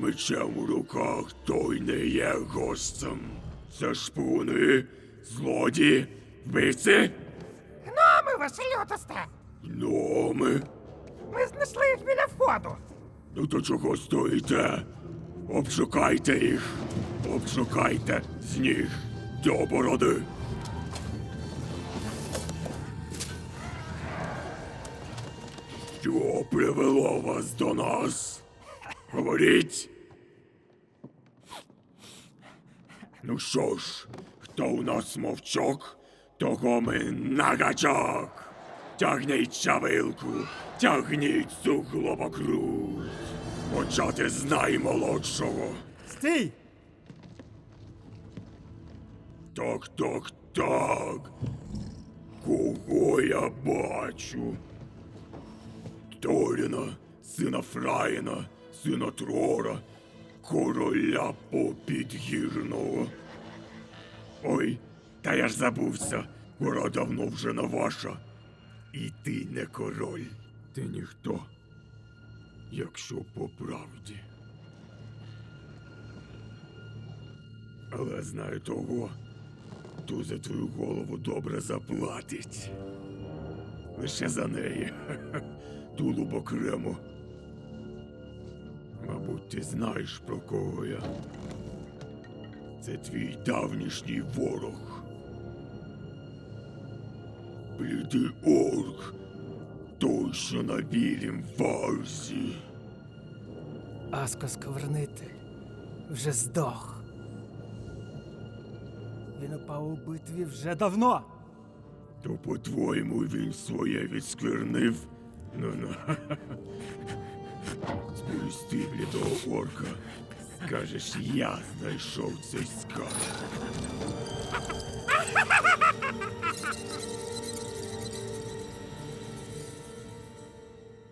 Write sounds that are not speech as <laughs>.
мечем у руках, той не є гостем. Це шпуни, злодії, вбивці, Гноми, ваше лютосте! гноми. Ми знайшли їх біля входу. Ну то чого стоїте? Обшукайте їх. Обшукайте з ніг до бороди. Що привело вас до нас? Говоріть. Ну що ж, хто у нас мовчок, того ми на гачок. Тягніть чавилку, тягніть цю глобокру. Почати з наймолодшого. Стій! Так, так, так. Кого я бачу? Торіна, сина Фраїна, сина Трора, короля попідгірного. Ой, та я ж забувся, гора давно вже не ваша. І ти не король, ти ніхто, якщо по правді. Але знаю того, хто за твою голову добре заплатить. Лише за неї. <laughs> Тулуб окремо. Мабуть, ти знаєш про кого я. Це твій давнішній ворог. Блідий орк. Той, що на білім варсі. Аско Сквернитель вже здох. Він упав у битві вже давно. То по-твоєму він своє відсквернив? Ну <laughs> Ось ти, блідого орка. Кажеш, я знайшов цей скарб.